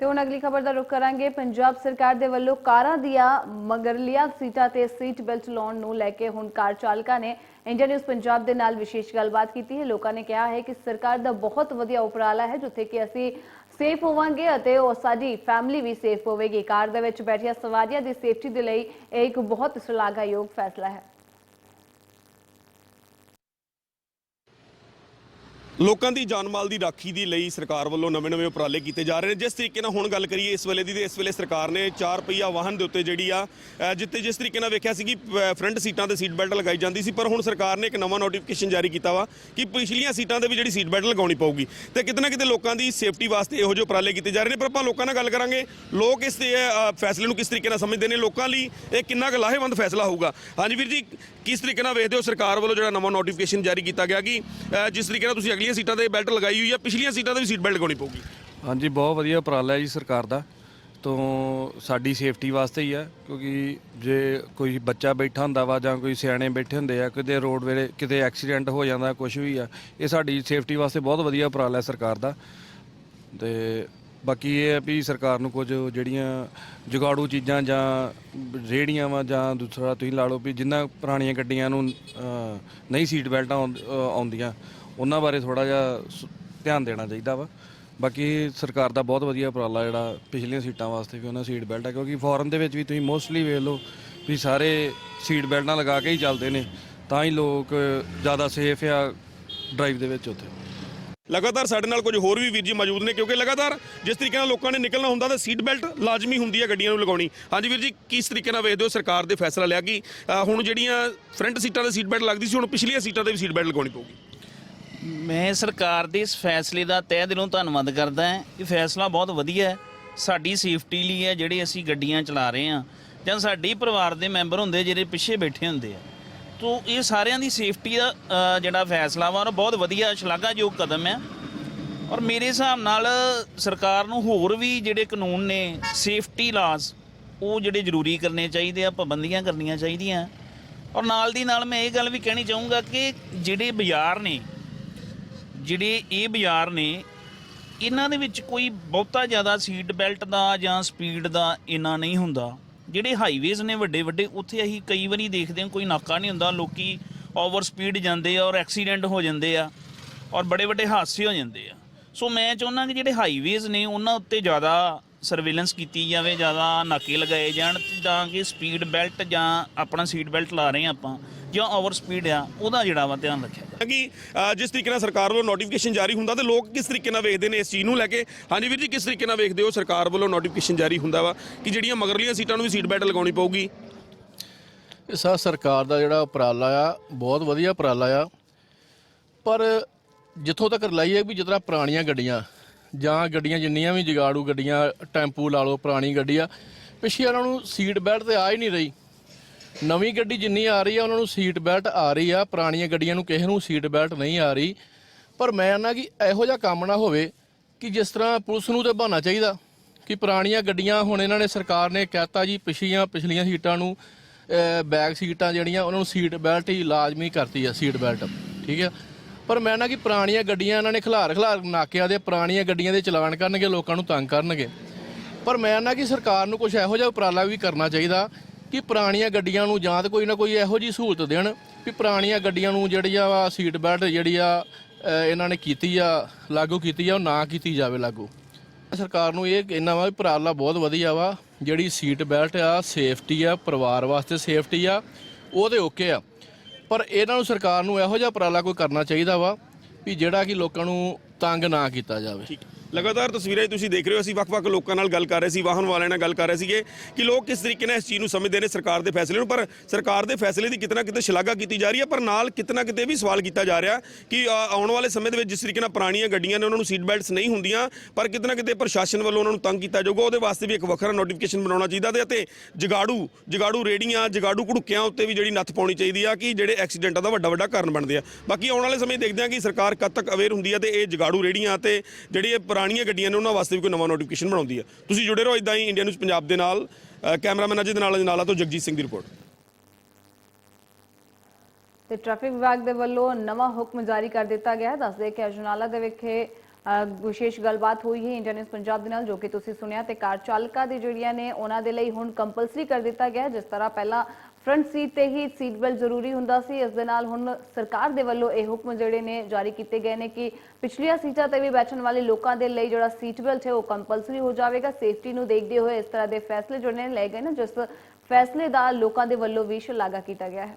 ਤੇ ਹੁਣ ਅਗਲੀ ਖਬਰ ਦਾ ਰੁਖ ਕਰਾਂਗੇ। ਪੰਜਾਬ ਸਰਕਾਰ ਦੇ ਵੱਲੋਂ ਕਾਰਾਂ ਦੀਆਂ ਮਗਰਲੀਆਂ ਸੀਟਾਂ ਤੇ ਸੀਟ ਬੈਲਟ ਲਾਉਣ ਨੂੰ ਲੈ ਕੇ ਹੁਣ ਕਾਰ ਚਾਲਕਾਂ ਨੇ ਇੰਡੀਆ ਨਿਊਜ਼ ਪੰਜਾਬ ਦੇ ਨਾਲ ਵਿਸ਼ੇਸ਼ ਗੱਲਬਾਤ ਕੀਤੀ ਹੈ। ਲੋਕਾਂ ਨੇ ਕਿਹਾ ਹੈ ਕਿ ਸਰਕਾਰ ਦਾ ਬਹੁਤ ਵਧੀਆ ਉਪਰਾਲਾ ਹੈ, ਜਿੱਥੇ ਕਿ ਅਸੀਂ ਸੇਫ ਹੋਵਾਂਗੇ ਅਤੇ ਉਹ ਸਾਡੀ ਫੈਮਿਲੀ ਵੀ ਸੇਫ ਹੋਵੇਗੀ। ਕਾਰ ਦੇ ਵਿੱਚ ਬੈਠੀਆਂ ਸਵਾਰੀਆਂ ਦੀ ਸੇਫਟੀ ਦੇ ਲਈ ਇਹ ਇੱਕ ਬਹੁਤ ਸ਼ਲਾਘਾਯੋਗ ਫੈਸਲਾ ਹੈ। ਲੋਕਾਂ ਦੀ ਜਾਨ ਮਾਲ ਦੀ ਰਾਖੀ ਦੀ ਲਈ ਸਰਕਾਰ ਵੱਲੋਂ ਨਵੇਂ-ਨਵੇਂ ਉਪਰਾਲੇ ਕੀਤੇ ਜਾ ਰਹੇ ਨੇ। ਜਿਸ ਤਰੀਕੇ ਨਾਲ ਹੁਣ ਗੱਲ ਕਰੀਏ ਇਸ ਵੇਲੇ ਦੀ ਤੇ ਇਸ ਵੇਲੇ ਸਰਕਾਰ ਨੇ 4 ਪਹੀਆ ਵਾਹਨ ਦੇ ਉੱਤੇ ਜਿਹੜੀ ਆ ਅ, ਜਿੱਤੇ ਜਿਸ ਤਰੀਕੇ ਨਾਲ ਵੇਖਿਆ ਸੀ ਕਿ ਫਰੰਟ ਸੀਟਾਂ ਤੇ ਸੀਟ ਬੈਲਟ ਲਗਾਈ ਜਾਂਦੀ ਸੀ ਪਰ ਹੁਣ ਸਰਕਾਰ ਨੇ ਇੱਕ ਨਵਾਂ ਨੋਟੀਫਿਕੇਸ਼ਨ ਜਾਰੀ ਕੀਤਾ ਵਾ ਕਿ ਪਿਛਲੀਆਂ ਸੀਟਾਂ ਤੇ ਵੀ ਜਿਹੜੀ ਸੀਟ ਬੈਲਟ ਲਗਾਉਣੀ ਪਊਗੀ। ਤੇ ਕਿਤੇ ਨਾ ਕਿਤੇ ਲੋਕਾਂ ਦੀ ਸੇਫਟੀ ਵਾਸਤੇ ਇਹੋ ਜਿਹੇ ਉਪਰਾਲੇ ਕੀਤੇ ਜਾ ਰਹੇ ਨੇ। ਪਰ ਆਪਾਂ ਲੋਕਾਂ ਨਾਲ ਗੱਲ ਕਰਾਂਗੇ ਲੋਕ ਇਸ ਤੇ ਅ, ਫੈਸਲੇ ਨੂੰ ਕਿਸ ਤਰੀਕੇ ਨਾਲ ਸਮਝਦੇ ਨੇ ਲੋਕਾਂ ਲਈ ਇਹ ਕਿੰਨਾ ਕੁ ਲਾਹੇਵੰਦ ਫੈਸਲਾ ਹੋਊਗਾ। ਹਾਂਜੀ ਵੀਰ ਜੀ ਕਿਸ ਤਰੀਕੇ ਨਾਲ ਵੇਖਦੇ ਹੋ ਸਰਕਾਰ ਵੱਲੋਂ ਜਿਹੜਾ ਨਵਾਂ ਨੋਟੀਫਿਕੇਸ਼ਨ ਜਾਰੀ ਕੀਤਾ ਗਿਆ ਕਿ ਅ, ਜਿਸ ਤਰੀਕੇ ਨਾਲ ਤੁਸੀਂ ਅਗਲੀਆਂ ਸੀਟਾਂ ਤੇ ਬੈਲਟ ਲਗਾਈ ਹੋਈ ਆ ਪਿਛਲੀਆਂ ਸੀਟਾਂ ਤੇ ਵੀ ਸੀਟ ਬੈਲਟ ਲਗਾਉਣੀ ਪਊਗੀ? ਹਾਂਜੀ ਬਹੁਤ ਵਧੀਆ ਉਪਰਾਲਾ ਹੈ ਜੀ ਸਰਕਾਰ ਦਾ। ਤੋਂ ਸਾਡੀ ਸੇਫਟੀ ਵਾਸਤੇ ਹੀ ਆ ਕਿਉਂਕਿ ਜੇ ਕੋਈ ਬੱਚਾ ਬੈਠਾ ਹੁੰਦਾ ਵਾ ਜਾਂ ਕੋਈ ਸਿਆਣੇ ਬੈਠੇ ਹੁੰਦੇ ਆ ਕਿਤੇ ਰੋਡ ਵੇਲੇ ਕਿਤੇ ਐਕਸੀਡੈਂਟ ਹੋ ਜਾਂਦਾ ਕੁਝ ਵੀ ਆ ਇਹ ਸਾਡੀ ਸੇਫਟੀ ਵਾਸਤੇ ਬਹੁਤ ਵਧੀਆ ਉਪਰਾਲਾ ਹੈ ਸਰਕਾਰ ਦਾ। ਤੇ ਬਾਕੀ ਇਹ ਹੈ ਵੀ ਸਰਕਾਰ ਨੂੰ ਕੁਝ ਜਿਹੜੀਆਂ ਜੁਗਾੜੂ ਚੀਜ਼ਾਂ ਜਾਂ ਰੇੜੀਆਂ ਵਾ ਜਾਂ ਦੂਸਰਾ ਤੁਸੀਂ ਲਾ ਲਓ ਵੀ ਜਿਨ੍ਹਾਂ ਪੁਰਾਣੀਆਂ ਗੱਡੀਆਂ ਨੂੰ ਅਹ, ਨਹੀਂ ਸੀਟ ਬੈਲਟਾਂ ਆਉਂਦ- ਅਹ, ਆਉਂਦੀਆਂ ਉਹਨਾਂ ਬਾਰੇ ਥੋੜਾ ਜਿਹਾ ਸ- ਧਿਆਨ ਦੇਣਾ ਚਾਹੀਦਾ ਵਾ। ਬਾਕੀ ਸਰਕਾਰ ਦਾ ਬਹੁਤ ਵਧੀਆ ਉਪਰਾਲਾ ਜਿਹੜਾ ਪਿਛਲੀਆਂ ਸੀਟਾਂ ਵਾਸਤੇ ਵੀ ਉਹਨਾਂ ਸੀਟ ਬੈਲਟ ਆ ਕਿਉਂਕਿ ਫੋਰਨ ਦੇ ਵਿੱਚ ਵੀ ਤੁਸੀਂ ਮੋਸਟਲੀ ਵੇਖ ਲਓ ਵੀ ਸਾਰੇ ਸੀਟ ਬੈਲਟਾਂ ਲਗਾ ਕੇ ਹੀ ਚੱਲਦੇ ਨੇ ਤਾਂ ਹੀ ਲੋਕ ਜ਼ਿਆਦਾ ਸੇਫ ਆ ਡਰਾਈਵ ਦੇ ਵਿੱਚ ਉੱਥੇ। ਲਗਾਤਾਰ ਸਾਡੇ ਨਾਲ ਕੁਝ ਹੋਰ ਵੀ ਵੀਰ ਜੀ ਮੌਜੂਦ ਨੇ, ਕਿਉਂਕਿ ਲਗਾਤਾਰ ਜਿਸ ਤਰੀਕੇ ਨਾਲ ਲੋਕਾਂ ਨੇ ਨਿਕਲਣਾ ਹੁੰਦਾ ਤਾਂ ਸੀਟ ਬੈਲਟ ਲਾਜ਼ਮੀ ਹੁੰਦੀ ਹੈ ਗੱਡੀਆਂ ਨੂੰ ਲਗਾਉਣੀ। ਹਾਂਜੀ ਵੀਰ ਜੀ, ਕਿਸ ਤਰੀਕੇ ਨਾਲ ਵੇਖਦੇ ਹੋ ਸਰਕਾਰ ਦੇ ਫੈਸਲਾ ਲਿਆ ਕਿ ਹੁਣ ਜਿਹੜੀਆਂ ਫਰੰਟ ਸੀਟਾਂ ਤੇ ਸੀਟ ਬੈਲਟ ਲੱਗਦੀ ਸੀ, ਹੁਣ ਪਿਛਲੀਆਂ ਸੀਟਾਂ ਤੇ ਵੀ ਸੀਟ ਬੈਲਟ ਲਗਾਉਣੀ ਪਊਗੀ? ਮੈਂ ਸਰਕਾਰ ਦੇ ਇਸ ਫੈਸਲੇ ਦਾ ਤਹਿ ਦਿਲੋਂ ਧੰਨਵਾਦ ਕਰਦਾ ਹਾਂ ਇਹ ਫੈਸਲਾ ਬਹੁਤ ਵਧੀਆ ਹੈ। ਸਾਡੀ ਸੇਫਟੀ ਲਈ ਹੈ, ਜਿਹੜੇ ਅਸੀਂ ਗੱਡੀਆਂ ਚਲਾ ਰਹੇ ਹਾਂ ਜਾਂ ਸਾਡੇ ਪਰਿਵਾਰ ਦੇ ਮੈਂਬਰ ਹੁੰਦੇ ਜਿਹੜੇ ਪਿੱਛੇ ਬੈਠੇ ਹੁੰਦੇ ਆ। ਤੋ ਇਹ ਸਾਰਿਆਂ ਦੀ ਸੇਫਟੀ ਦਾ ਅ, ਜਿਹੜਾ ਫੈਸਲਾ ਵਾ ਉਹ ਬਹੁਤ ਵਧੀਆ ਸ਼ਲਾਘਾਯੋਗ ਕਦਮ ਹੈ ਔਰ ਮੇਰੇ ਹਿਸਾਬ ਨਾਲ ਸਰਕਾਰ ਨੂੰ ਹੋਰ ਵੀ ਜਿਹੜੇ ਕਾਨੂੰਨ ਨੇ ਸੇਫਟੀ ਲਾਜ਼ ਉਹ ਜਿਹੜੇ ਜ਼ਰੂਰੀ ਕਰਨੇ ਚਾਹੀਦੇ ਆ ਪਾਬੰਦੀਆਂ ਕਰਨੀਆਂ ਚਾਹੀਦੀਆਂ। ਔਰ ਨਾਲ ਦੀ ਨਾਲ ਮੈਂ ਇਹ ਗੱਲ ਵੀ ਕਹਿਣੀ ਚਾਹੂੰਗਾ ਕਿ ਜਿਹੜੇ ਬਾਜ਼ਾਰ ਨੇ ਜਿਹੜੇ ਇਹ ਬਾਜ਼ਾਰ ਨੇ ਇਹਨਾਂ ਦੇ ਵਿੱਚ ਕੋਈ ਬਹੁਤਾ ਜ਼ਿਆਦਾ ਸੀਟ ਬੈਲਟ ਦਾ ਜਾਂ ਸਪੀਡ ਦਾ ਇੰਨਾ ਨਹੀਂ ਹੁੰਦਾ। ਜਿਹੜੇ ਹਾਈਵੇਜ਼ ਨੇ ਵੱਡੇ ਵੱਡੇ, ਉੱਥੇ ਅਸੀਂ ਕਈ ਵਾਰੀ ਦੇਖਦੇ ਹਾਂ, ਕੋਈ ਨਾਕਾ ਨਹੀਂ ਹੁੰਦਾ, ਲੋਕੀ ਓਵਰ ਸਪੀਡ ਜਾਂਦੇ ਆ ਔਰ ਐਕਸੀਡੈਂਟ ਹੋ ਜਾਂਦੇ ਆ ਔਰ ਬੜੇ ਵੱਡੇ ਹਾਦਸੇ ਹੋ ਜਾਂਦੇ ਆ। ਸੋ ਮੈਂ ਚਾਹੁੰਦਾ ਕਿ ਜਿਹੜੇ ਹਾਈਵੇਜ਼ ਨੇ, ਉਹਨਾਂ ਉੱਤੇ ਜ਼ਿਆਦਾ ਸਰਵੇਲੈਂਸ ਕੀਤੀ ਜਾਵੇ, ਜ਼ਿਆਦਾ ਨਾਕੇ ਲਗਾਏ ਜਾਣ ਤਾਂ ਕਿ ਸਪੀਡ ਬੈਲਟ ਜਾਂ ਆਪਣਾ ਸੀਟ ਬੈਲਟ ਲਾ ਰਹੇ ਆ ਆਪਾਂ। ਜਾਂ ਓਵਰ ਸਪੀਡ ਆ ਉਹਦਾ ਜਿਹੜਾ ਵਾ ਧਿਆਨ ਰੱਖਿਆ ਜਾਵੇ। ਕਿ ਜਿਸ ਤਰੀਕੇ ਨਾਲ ਸਰਕਾਰ ਵੱਲੋਂ ਨੋਟੀਫਿਕੇਸ਼ਨ ਜਾਰੀ ਹੁੰਦਾ ਤੇ ਲੋਕ ਕਿਸ ਤਰੀਕੇ ਨਾਲ ਵੇਖਦੇ ਨੇ ਇਸ ਚੀਜ਼ ਨੂੰ ਲੈ ਕੇ? ਹਾਂਜੀ ਵੀਰ ਜੀ ਕਿਸ ਤਰੀਕੇ ਨਾਲ ਵੇਖਦੇ ਹੋ ਸਰਕਾਰ ਵੱਲੋਂ ਨੋਟੀਫਿਕੇਸ਼ਨ ਜਾਰੀ ਹੁੰਦਾ ਵਾ ਕਿ ਜਿਹੜੀਆਂ ਮਗਰਲੀਆਂ ਸੀਟਾਂ ਨੂੰ ਵੀ ਸੀਟ ਬੈਲਟ ਲਗਾਉਣੀ ਪਊਗੀ? ਇਹ ਸਾ ਸਰਕਾਰ ਦਾ ਜਿਹੜਾ ਉਪਰਾਲਾ ਆ ਬਹੁਤ ਵਧੀਆ ਉਪਰਾਲਾ ਆ। ਪਰ ਜਿੱਥੋਂ ਤੱਕ ਲਾਈਏ ਵੀ ਜਿਤਨਾ ਪੁਰਾਣੀਆਂ ਗੱਡੀਆਂ ਜਾਂ ਗੱਡੀਆਂ ਜਿੰਨੀਆਂ ਵੀ ਜਗਾੜੂ ਗੱਡੀਆਂ ਟੈਂਪੂ ਲਾ ਲਓ ਪੁਰਾਣੀ ਗੱਡੀ ਆ ਪਿੱਛੇ ਉਹਨਾਂ ਨੂੰ ਸੀਟ ਬੈਲਟ ਤੇ ਆ ਹੀ ਨਹੀਂ ਰਹੀ। ਨਵੀਂ ਗੱਡੀ ਜਿੰਨੀ ਆ ਰਹੀ ਆ, ਉਹਨਾਂ ਨੂੰ ਸੀਟ ਬੈਲਟ ਆ ਰਹੀ ਆ। ਪੁਰਾਣੀਆਂ ਗੱਡੀਆਂ ਨੂੰ ਕਿਸੇ ਨੂੰ ਸੀਟ ਬੈਲਟ ਨਹੀਂ ਆ ਰਹੀ। ਪਰ ਮੈਂ ਨਾ ਕਿ ਇਹੋ ਜਿਹਾ ਕੰਮ ਨਾ ਹੋਵੇ ਕਿ ਜਿਸ ਤਰ੍ਹਾਂ ਪੁਲਿਸ ਨੂੰ ਤੇ ਬਹਾਨਾ ਚਾਹੀਦਾ ਕਿ ਪੁਰਾਣੀਆਂ ਗੱਡੀਆਂ, ਹੁਣ ਇਹਨਾਂ ਨੇ ਸਰਕਾਰ ਨੇ ਕਹਿਤਾ ਜੀ, ਪਿਛਲੀਆਂ ਪਿਛਲੀਆਂ ਸੀਟਾਂ ਨੂੰ ਬੈਕ ਸੀਟਾਂ ਜਿਹੜੀਆਂ, ਉਹਨਾਂ ਨੂੰ ਸੀਟ ਬੈਲਟ ਹੀ ਲਾਜ਼ਮੀ ਕਰਤੀ ਆ ਸੀਟ ਬੈਲਟ ਠੀਕ ਆ? ਪਰ ਮੈਂ ਨਾ ਕਿ ਪੁਰਾਣੀਆਂ ਗੱਡੀਆਂ ਇਹਨਾਂ ਨੇ ਖਿਲਾਰ ਖਿਲਾਰ ਨਾਕਿਆਂ ਦੇ ਪੁਰਾਣੀਆਂ ਗੱਡੀਆਂ ਦੇ ਚਲਾਨ ਕਰਨਗੇ, ਲੋਕਾਂ ਨੂੰ ਤੰਗ ਕਰਨਗੇ। ਪਰ ਮੈਂ ਨਾ ਕਿ ਸਰਕਾਰ ਨੂੰ ਕੁਝ ਇਹੋ ਜਿਹਾ ਉਪਰਾਲਾ ਵੀ ਕਰਨਾ ਚਾਹੀਦਾ ਕਿ ਪੁਰਾਣੀਆਂ ਗੱਡੀਆਂ ਨੂੰ ਜਾਂ ਤਾਂ ਕੋਈ ਨਾ ਕੋਈ ਇਹੋ ਜਿਹੀ ਸਹੂਲਤ ਦੇਣ ਕਿ ਪੁਰਾਣੀਆਂ ਗੱਡੀਆਂ ਨੂੰ ਜਿਹੜੀਆਂ ਵਾ ਸੀਟ ਬੈਲਟ ਜਿਹੜੀ ਆ ਇਹਨਾਂ ਨੇ ਕੀਤੀ ਆ, ਲਾਗੂ ਕੀਤੀ ਆ, ਉਹ ਨਾ ਕੀਤੀ ਜਾਵੇ ਲਾਗੂ। ਸਰਕਾਰ ਨੂੰ ਇਹ ਕਹਿਣਾ ਵਾ ਵੀ ਉਪਰਾਲਾ ਬਹੁਤ ਵਧੀਆ ਵਾ, ਜਿਹੜੀ ਸੀਟ ਬੈਲਟ ਆ ਸੇਫਟੀ ਆ, ਪਰਿਵਾਰ ਵਾਸਤੇ ਸੇਫਟੀ ਆ ਉਹ ਤੇ ਓਕੇ ਆ। ਪਰ ਇਹਨਾਂ ਨੂੰ ਸਰਕਾਰ ਨੂੰ ਇਹੋ ਜਿਹਾ ਉਪਰਾਲਾ ਕੋਈ ਕਰਨਾ ਚਾਹੀਦਾ ਵਾ ਵੀ ਜਿਹੜਾ ਕਿ ਲੋਕਾਂ ਨੂੰ ਤੰਗ ਨਾ ਕੀਤਾ ਜਾਵੇ। ਲਗਾਤਾਰ ਤਸਵੀਰਾਂ ਤੁਸੀਂ ਦੇਖ ਰਹੇ ਹੋ, ਅਸੀਂ ਵੱਖ-ਵੱਖ ਲੋਕਾਂ ਨਾਲ ਗੱਲ ਕਰ ਰਹੇ ਸੀ, ਵਾਹਨ ਵਾਲਿਆਂ ਨਾਲ ਗੱਲ ਕਰ ਰਹੇ ਸੀਗੇ ਕਿ ਲੋਕ ਕਿਸ ਤਰੀਕੇ ਨਾਲ ਇਸ ਚੀਜ਼ ਨੂੰ ਸਮਝਦੇ ਨੇ ਸਰਕਾਰ ਦੇ ਫੈਸਲੇ ਨੂੰ, ਪਰ ਸਰਕਾਰ ਦੇ ਫੈਸਲੇ ਦੀ ਕਿਤਨਾ ਕਿਤੇ ਸ਼ਲਾਘਾ ਕੀਤੀ ਜਾ ਰਹੀ ਹੈ, ਪਰ ਨਾਲ ਕਿਤਨਾ ਕਿਤੇ ਵੀ ਸਵਾਲ ਕੀਤਾ ਜਾ ਰਿਹਾ ਕਿ ਆਉਣ ਵਾਲੇ ਸਮੇਂ ਦੇ ਵਿੱਚ ਜਿਸ ਤਰੀਕੇ ਨਾਲ ਪੁਰਾਣੀਆਂ ਗੱਡੀਆਂ ਨੇ ਉਹਨਾਂ ਨੂੰ ਸੀਟ ਬੈਲਟਸ ਨਹੀਂ ਹੁੰਦੀਆਂ, ਪਰ ਕਿਤਨਾ ਕਿਤੇ ਪ੍ਰਸ਼ਾਸਨ ਵੱਲੋਂ ਉਹਨਾਂ ਨੂੰ ਤੰਗ ਕੀਤਾ ਜਾਊਗਾ, ਉਹਦੇ ਵਾਸਤੇ ਵੀ ਇੱਕ ਵੱਖਰਾ ਨੋਟੀਫਿਕੇਸ਼ਨ ਬਣਾਉਣਾ ਚਾਹੀਦਾ ਤੇ ਅਤੇ ਜਗਾੜੂ ਜਗਾੜੂ ਰੇੜੀਆਂ, ਜਗਾੜੂ ਘੜੁੱਕਿਆਂ ਉੱਤੇ ਵੀ ਜਿਹੜੀ ਨੱਥ ਪਾਉਣੀ ਚਾਹੀਦੀ ਆ ਕਿ ਜਿਹੜੇ ਐਕਸੀਡੈਂਟਾਂ ਦਾ ਵੱਡਾ ਵੱਡਾ ਕਾਰਨ ਬਣਦੇ ਆ। ਬਾਕੀ ਆਉਣ ਵਾਲੇ ਸਮੇਂ ਦੇਖਦੇ ਆ ਕਿ ਸਰਕਾਰ ਕਦ ਤੱਕ ਅਵੇਅਰ ਹੁੰਦੀ ਹੈ ਤੇ ਇਹ ਜਗਾੜੂ ਰੇੜੀਆਂ ਤੇ ਜਿਹੜੀ ਇਹ ਪੁਰਾਣੀਆਂ ਗੱਡੀਆਂ ਨੇ, ਉਹਨਾਂ ਵਾਸਤੇ ਵੀ ਕੋਈ ਨਵਾਂ ਨੋਟੀਫਿਕੇਸ਼ਨ ਬਣਾਉਂਦੀ ਹੈ। ਤੁਸੀਂ ਜੁੜੇ ਰਹੋ ਇਦਾਂ ਹੀ ਇੰਡੀਆ ਨਿਊਜ਼ ਪੰਜਾਬ ਦੇ ਨਾਲ। ਕੈਮਰਾਮੈਨ ਅਜੇ ਦੇ ਨਾਲ ਅਜਨਾਲਾ ਤੋਂ ਜਗਜੀਤ ਸਿੰਘ ਦੀ ਰਿਪੋਰਟ ਤੇ ਟ੍ਰੈਫਿਕ ਵਿਭਾਗ ਦੇ ਵੱਲੋਂ ਨਵਾਂ ਹੁਕਮ ਜਾਰੀ ਕਰ ਦਿੱਤਾ ਗਿਆ ਹੈ। ਦੱਸਦੇ ਕਿ ਅਜਨਾਲਾ ਦੇ ਵਿਖੇ ਵਿਸ਼ੇਸ਼ ਗੱਲਬਾਤ ਹੋਈ ਹੈ ਇੰਡੀਅਨ ਪੰਜਾਬ ਦੇ ਨਾਲ, ਜੋ ਕਿ ਤੁਸੀਂ ਸੁਣਿਆ ਤੇ ਕਾਰ ਚਾਲਕਾਂ ਦੀ ਜਿਹੜੀਆਂ ਨੇ, ਉਹਨਾਂ ਦੇ ਲਈ ਹੁਣ ਕੰਪਲਸਰੀ ਕਰ ਦਿੱਤਾ ਗਿਆ ਜਿਸ ਤਰ੍ਹਾਂ ਪਹਿਲਾਂ ਫਰੰਟ ਸੀਟ ਤੇ ਹੀ ਸੀਟ ਬੈਲਟ ਜ਼ਰੂਰੀ ਹੁੰਦਾ ਸੀ। ਇਸ ਦੇ ਨਾਲ ਹੁਣ ਸਰਕਾਰ ਦੇ ਵੱਲੋਂ ਇਹ ਹੁਕਮ ਜਿਹੜੇ ਨੇ ਜਾਰੀ ਕੀਤੇ ਗਏ ਨੇ ਕਿ ਪਿਛਲੀਆਂ ਸੀਟਾਂ ਤੇ ਵੀ ਬੈਠਣ ਵਾਲੇ ਲੋਕਾਂ ਦੇ ਲਈ ਜਿਹੜਾ ਸੀਟ ਬੈਲਟ ਹੈ ਉਹ ਕੰਪਲਸਰੀ ਹੋ ਜਾਵੇਗਾ। ਸੇਫਟੀ ਨੂੰ ਦੇਖਦੇ ਹੋਏ ਇਸ ਤਰ੍ਹਾਂ ਦੇ ਫੈਸਲੇ ਜਿਹੜੇ ਨੇ ਲਏ ਗਏ ਨੇ, ਜਿਸ ਫੈਸਲੇ ਦਾ ਲੋਕਾਂ ਦੇ ਵੱਲੋਂ ਵੀ ਸ਼ਲਾਘਾ ਕੀਤਾ ਗਿਆ ਹੈ।